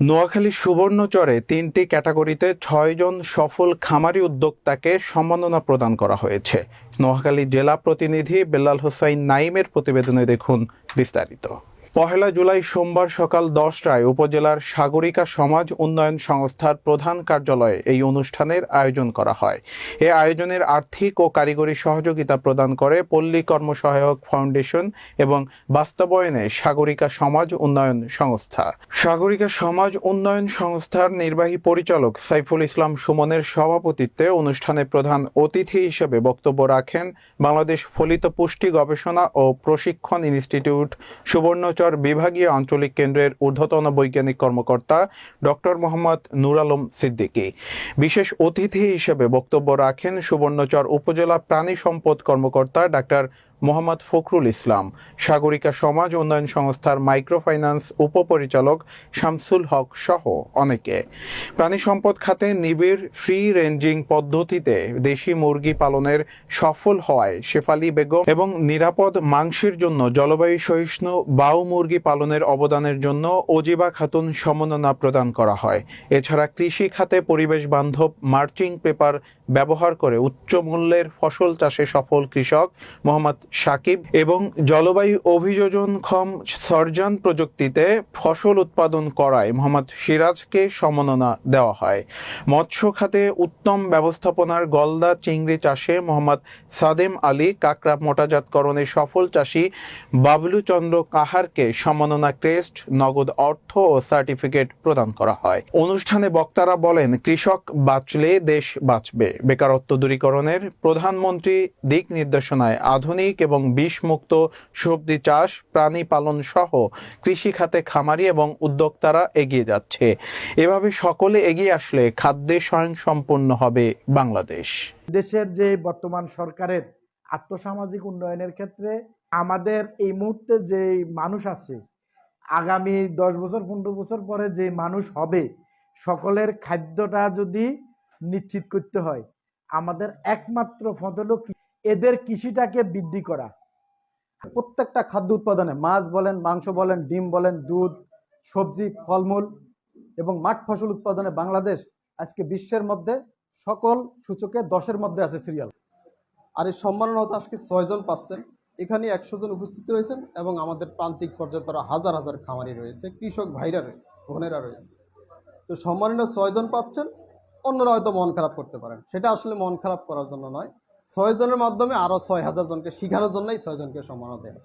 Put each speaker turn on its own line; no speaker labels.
নোয়াখালী সুবর্ণচরে তিনটি ক্যাটাগরিতে ছয়জন সফল খামারি উদ্যোক্তাকে সম্মাননা প্রদান করা হয়েছে। নোয়াখালী জেলা প্রতিনিধি বেলাল হোসাইন নাইমের প্রতিবেদনে দেখুন বিস্তারিত। পহেলা জুলাই সোমবার সকাল দশটায় উপজেলার সাগরিকা সমাজ উন্নয়ন সংস্থার প্রধান কার্যালয়ে এই অনুষ্ঠানের আয়োজন করা হয়। এ আয়োজনের আর্থিক ও কারিগরি সহযোগিতা প্রদান করে পল্লী কর্মসহায়ক ফাউন্ডেশন এবং বাস্তবায়নে সাগরিকা সমাজ উন্নয়ন সংস্থা। সাগরিকা সমাজ উন্নয়ন সংস্থার নির্বাহী পরিচালক সাইফুল ইসলাম সুমনের সভাপতিত্বে অনুষ্ঠানে প্রধান অতিথি হিসেবে বক্তব্য রাখেন বাংলাদেশ ফলিত পুষ্টি গবেষণা ও প্রশিক্ষণ ইনস্টিটিউট সুবর্ণচর বিভাগীয় আঞ্চলিক কেন্দ্রের ঊর্ধ্বতন বৈজ্ঞানিক কর্মকর্তা ডক্টর মোহাম্মদ নুর আলম সিদ্দিকি। বিশেষ অতিথি হিসেবে বক্তব্য রাখেন সুবর্ণচর উপজেলা প্রাণী সম্পদ কর্মকর্তা ডাক্তার মোহাম্মদ ফখরুল ইসলাম, সাগরিকা সমাজ উন্নয়ন সংস্থার মাইক্রোফাইন্যান্স উপপরিচালক শামসুল হক সহ অনেকে। প্রাণী সম্পদ খাতে নিবিড় ফ্রি রেঞ্জিং পদ্ধতিতে দেশি মুরগি পালনের সফল হওয়ায় শেফালি বেগম এবং নিরাপদ মাংসের জন্য জলবায়ু সহিষ্ণু বাউ মুরগি পালনের অবদানের জন্য অজিবা খাতুন সম্মাননা প্রদান করা হয়। এছাড়া কৃষি খাতে পরিবেশ বান্ধব মার্চিং পেপার ব্যবহার করে উচ্চ মূল্যের ফসল চাষে সফল কৃষক মোহাম্মদ সাকিব এবং জলবায়ু অভিযোজনক্ষম সরজান প্রযুক্তিতে ফসল উৎপাদন করায় মোহাম্মদ সিরাজকে সম্মাননা দেওয়া হয়। মৎস্য খাতে উত্তম ব্যবস্থাপনার গলদা চিংড়ি চাষে মোহাম্মদ সাদেম আলী কাকড়া মোটাজাতকরণে সফল চাষী বাবলু চন্দ্র কাহারকে সম্মাননা ক্রেস্ট, নগদ অর্থ ও সার্টিফিকেট প্রদান করা হয়। অনুষ্ঠানে বক্তারা বলেন, কৃষক বাঁচলে দেশ বাঁচবে। বেকারত্ব দূরীকরণের প্রধানমন্ত্রী দিক নির্দেশনায় আধুনিক এবং বিষমুক্ত সবজি চাষ প্রাণী পালন সহ কৃষি খাতে খামারি এবং উদ্যোক্তারা এগিয়ে যাচ্ছে। এভাবে সকলে এগিয়ে আসলে খাদ্যে স্বয়ংসম্পূর্ণ হবে বাংলাদেশ।
দেশের যে বর্তমান সরকারের আত্মসামাজিক উন্নয়নের ক্ষেত্রে আমাদের এই মুহূর্তে যে মানুষ আছে, আগামী দশ বছর, পনেরো বছর পরে যে মানুষ হবে, সকলের খাদ্যটা যদি নিশ্চিত করতে হয়, আমাদের একমাত্র কি- এদের কৃষিটাকে বৃদ্ধি করা।
প্রত্যেকটা খাদ্য উৎপাদনে মাছ বলেন, মাংস বলেন, ডিম বলেন, দুধ, সবজি, ফলমূল এবং মাঠ ফসল উৎপাদনে বাংলাদেশ আজকে বিশ্বের মধ্যে সকল সূচকে দশের মধ্যে আছে সিরিয়াল আর এই সম্মাননা আজকে ছয়জন পাচ্ছেন। এখানে একশো জন উপস্থিত রয়েছেন এবং আমাদের প্রান্তিক পর্যায়ে তারা হাজার হাজার খামারি রয়েছে, কৃষক ভাইরা রয়েছে, বোনেরা রয়েছে। তো সম্মানিত ছয়জন পাচ্ছেন, অন্যরা হয়তো মন খারাপ করতে পারেন। সেটা আসলে মন খারাপ করার জন্য নয়। ছয় জনের মাধ্যমে আরও ছয় হাজার জনকে শিখানোর জন্যই ছয় জনকে সম্মাননা দেয়।